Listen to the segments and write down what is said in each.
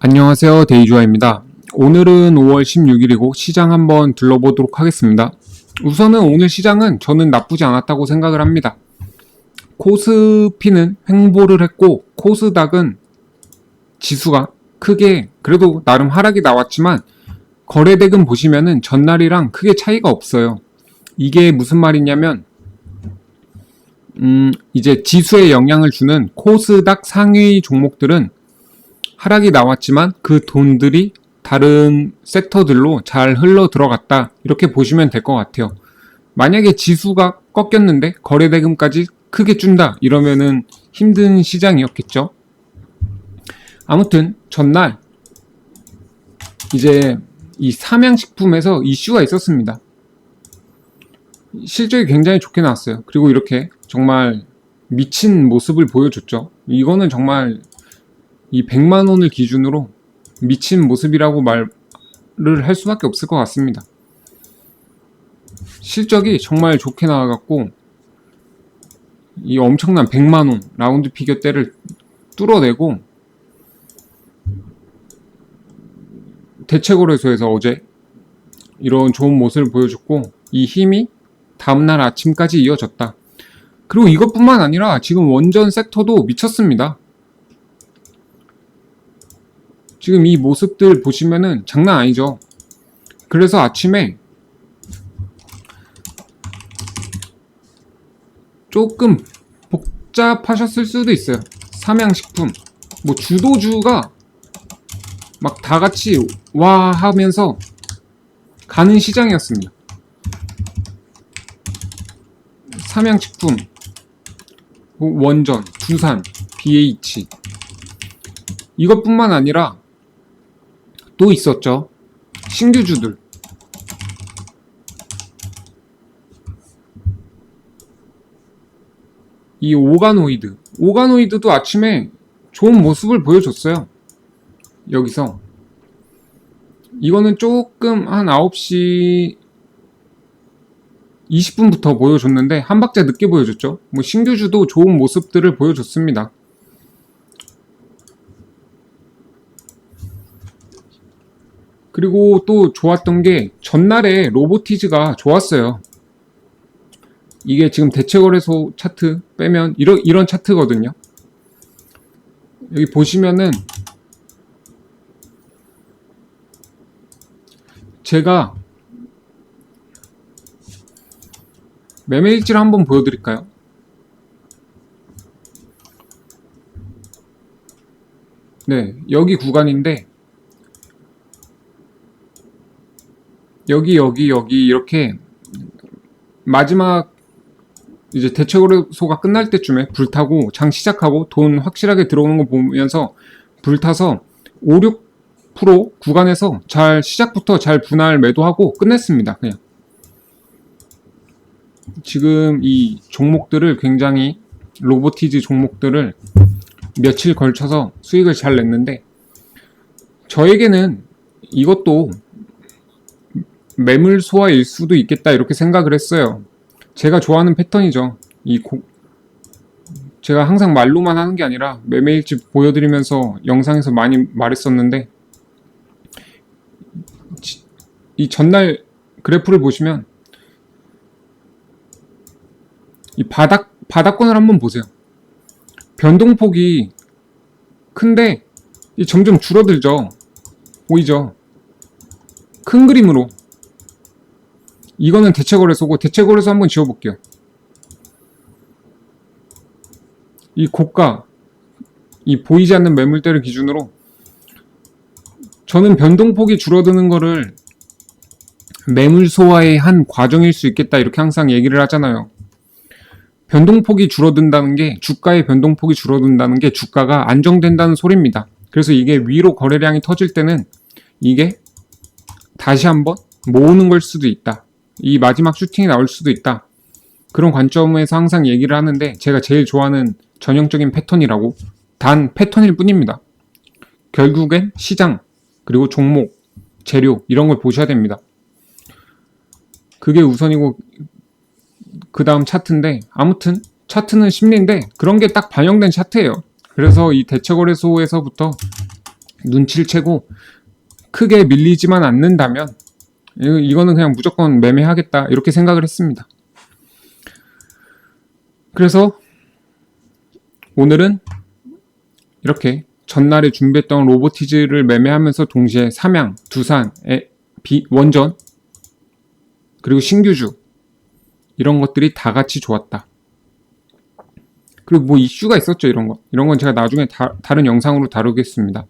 안녕하세요. 데이주아입니다. 오늘은 5월 16일이고 시장 한번 둘러보도록 하겠습니다. 우선은 오늘 시장은 저는 나쁘지 않았다고 생각을 합니다. 코스피는 횡보를 했고 코스닥은 지수가 크게 그래도 나름 하락이 나왔지만 거래대금 보시면은 전날이랑 크게 차이가 없어요. 이게 무슨 말이냐면 음, 이제 지수에 영향을 주는 코스닥 상위 종목들은 하락이 나왔지만 그 돈들이 다른 섹터들로 잘 흘러 들어갔다. 이렇게 보시면 될 것 같아요. 만약에 지수가 꺾였는데 거래대금까지 크게 준다. 이러면은 힘든 시장이었겠죠. 아무튼 전날 이제 이 삼양식품에서 이슈가 있었습니다. 실적이 굉장히 좋게 나왔어요. 그리고 이렇게 정말 미친 모습을 보여줬죠. 이거는 정말 이 100만 원을 기준으로 미친 모습이라고 말을 할 수밖에 없을 것 같습니다. 실적이 정말 좋게 나와갖고 이 엄청난 100만 원 라운드 피겨 때를 뚫어내고 대체거래소에서 어제 이런 좋은 모습을 보여줬고 이 힘이 다음날 아침까지 이어졌다. 그리고 이것뿐만 아니라 지금 원전 섹터도 미쳤습니다. 지금 이 모습들 보시면은 장난 아니죠. 그래서 아침에 조금 복잡하셨을 수도 있어요. 삼양식품. 뭐 주도주가 막 다 같이 와 하면서 가는 시장이었습니다. 삼양식품, 뭐 원전, 두산, BH. 이것뿐만 아니라 또 있었죠. 신규주들. 이 오가노이드. 오가노이드도 아침에 좋은 모습을 보여줬어요. 여기서. 이거는 조금 한 9시 20분부터 보여줬는데 한 박자 늦게 보여줬죠. 뭐 신규주도 좋은 모습들을 보여줬습니다. 그리고 또 좋았던 게 전날에 로보티즈가 좋았어요. 이게 지금 대체거래소 차트 빼면 이런 이런 차트거든요. 여기 보시면은 제가 매매 일지를 한번 보여드릴까요? 네, 여기 구간인데 여기 여기 여기 이렇게 마지막 이제 대체거래소가 끝날 때쯤에 불타고 장 시작하고 돈 확실하게 들어오는 거 보면서 불타서 5, 6% 구간에서 잘 시작부터 잘 분할 매도하고 끝냈습니다. 그냥 지금 이 종목들을 굉장히 로보티즈 종목들을 며칠 걸쳐서 수익을 잘 냈는데 저에게는 이것도 매물 소화일 수도 있겠다 이렇게 생각을 했어요. 제가 좋아하는 패턴이죠. 이 고, 제가 항상 말로만 하는 게 아니라 매매일지 보여드리면서 영상에서 많이 말했었는데 이 전날 그래프를 보시면 이 바닥 바닥권을 한번 보세요. 변동폭이 큰데 점점 줄어들죠. 보이죠? 큰 그림으로 이거는 대체 거래소고 대체 거래소 한번 지워볼게요. 이 고가 이 보이지 않는 매물대를 기준으로 저는 변동폭이 줄어드는 거를 매물 소화의 한 과정일 수 있겠다 이렇게 항상 얘기를 하잖아요. 변동폭이 줄어든다는 게 주가의 변동폭이 줄어든다는 게 주가가 안정된다는 소리입니다. 그래서 이게 위로 거래량이 터질 때는 이게 다시 한번 모으는 걸 수도 있다. 이 마지막 슈팅이 나올 수도 있다. 그런 관점에서 항상 얘기를 하는데 제가 제일 좋아하는 전형적인 패턴이라고 단 패턴일 뿐입니다. 결국엔 시장 그리고 종목 재료 이런 걸 보셔야 됩니다. 그게 우선이고 그 다음 차트인데 아무튼 차트는 심리인데 그런 게 딱 반영된 차트예요. 그래서 이 대체거래소에서부터 눈치를 채고 크게 밀리지만 않는다면 이- 이거는 그냥 무조건 매매하겠다 이렇게 생각을 했습니다. 그래서 오늘은 이렇게 전날에 준비했던 로보티즈를 매매하면서 동시에 삼양, 두산, 에, 비, 원전 그리고 신규주 이런 것들이 다 같이 좋았다. 그리고 뭐 이슈가 있었죠 이런 거 이런 건 제가 나중에 다, 다른 영상으로 다루겠습니다.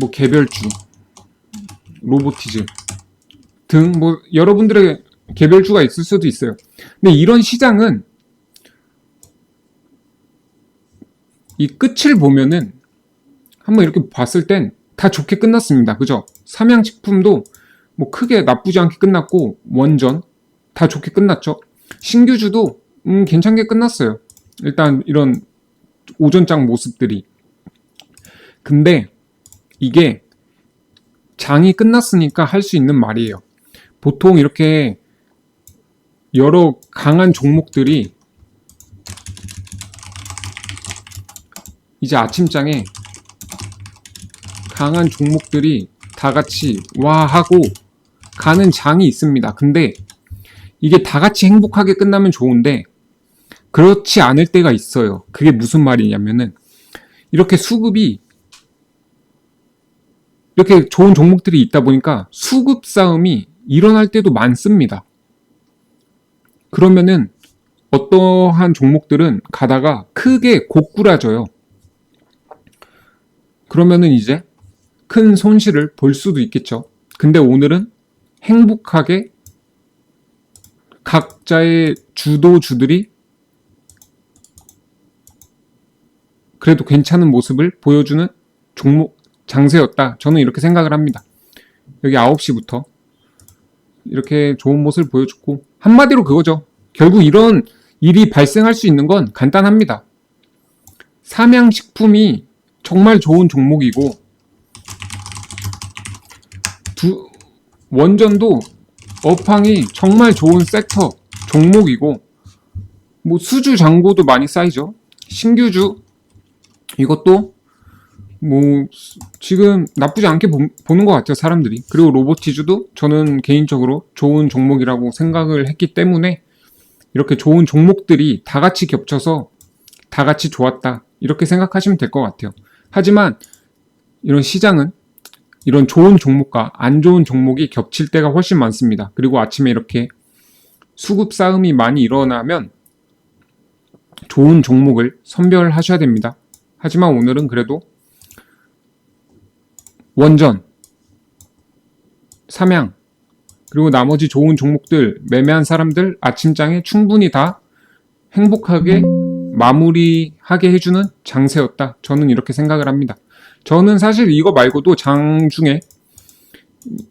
뭐 개별주, 로보티즈 등뭐 여러분들의 개별주가 있을 수도 있어요. 근데 이런 시장은 이 끝을 보면은 한번 이렇게 봤을 땐 다 좋게 끝났습니다. 그죠? 삼양식품도 뭐 크게 나쁘지 않게 끝났고 원전 다 좋게 끝났죠. 신규주도 음 괜찮게 끝났어요. 일단 이런 오전장 모습들이 근데 이게 장이 끝났으니까 할 수 있는 말이에요. 보통 이렇게 여러 강한 종목들이 이제 아침장에 강한 종목들이 다 같이 와 하고 가는 장이 있습니다. 근데 이게 다 같이 행복하게 끝나면 좋은데 그렇지 않을 때가 있어요. 그게 무슨 말이냐면은 이렇게 수급이 이렇게 좋은 종목들이 있다 보니까 수급 싸움이 일어날 때도 많습니다. 그러면은 어떠한 종목들은 가다가 크게 고꾸라져요. 그러면은 이제 큰 손실을 볼 수도 있겠죠. 근데 오늘은 행복하게 각자의 주도주들이 그래도 괜찮은 모습을 보여주는 종목 장세였다. 저는 이렇게 생각을 합니다. 여기 9시부터 이렇게 좋은 모습을 보여줬고 한마디로 그거죠. 결국 이런 일이 발생할 수 있는 건 간단합니다. 삼양식품이 정말 좋은 종목이고 두 원전도 업황이 정말 좋은 섹터 종목이고 뭐 수주 잔고도 많이 쌓이죠. 신규주 이것도 뭐 지금 나쁘지 않게 보, 보는 것 같아요 사람들이. 그리고 로보티즈도 저는 개인적으로 좋은 종목이라고 생각을 했기 때문에 이렇게 좋은 종목들이 다 같이 겹쳐서 다 같이 좋았다 이렇게 생각하시면 될 것 같아요. 하지만 이런 시장은 이런 좋은 종목과 안 좋은 종목이 겹칠 때가 훨씬 많습니다. 그리고 아침에 이렇게 수급 싸움이 많이 일어나면 좋은 종목을 선별하셔야 됩니다. 하지만 오늘은 그래도 원전, 삼양, 그리고 나머지 좋은 종목들, 매매한 사람들 아침장에 충분히 다 행복하게 마무리하게 해주는 장세였다. 저는 이렇게 생각을 합니다. 저는 사실 이거 말고도 장 중에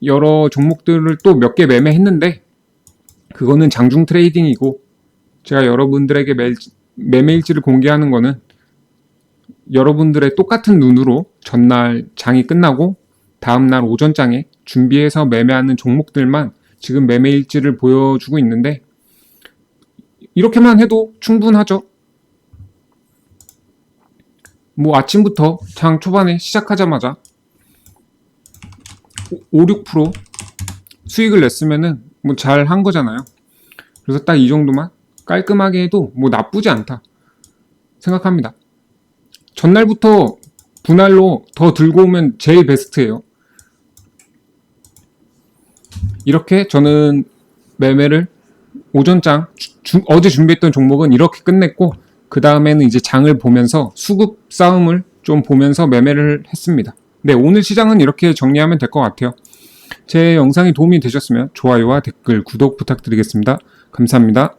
여러 종목들을 또 몇 개 매매했는데, 그거는 장중 트레이딩이고, 제가 여러분들에게 매, 매매일지를 공개하는 거는 여러분들의 똑같은 눈으로 전날 장이 끝나고 다음날 오전장에 준비해서 매매하는 종목들만 지금 매매 일지를 보여주고 있는데 이렇게만 해도 충분하죠. 뭐 아침부터 장 초반에 시작하자마자 5, 6% 수익을 냈으면은 뭐 잘 한 거잖아요. 그래서 딱 이 정도만 깔끔하게 해도 뭐 나쁘지 않다 생각합니다. 전날부터 분할로 더 들고 오면 제일 베스트예요. 이렇게 저는 매매를 오전장 주- 어제 준비했던 종목은 이렇게 끝냈고 그 다음에는 이제 장을 보면서 수급 싸움을 좀 보면서 매매를 했습니다. 네, 오늘 시장은 이렇게 정리하면 될 것 같아요. 제 영상이 도움이 되셨으면 좋아요와 댓글, 구독 부탁드리겠습니다. 감사합니다.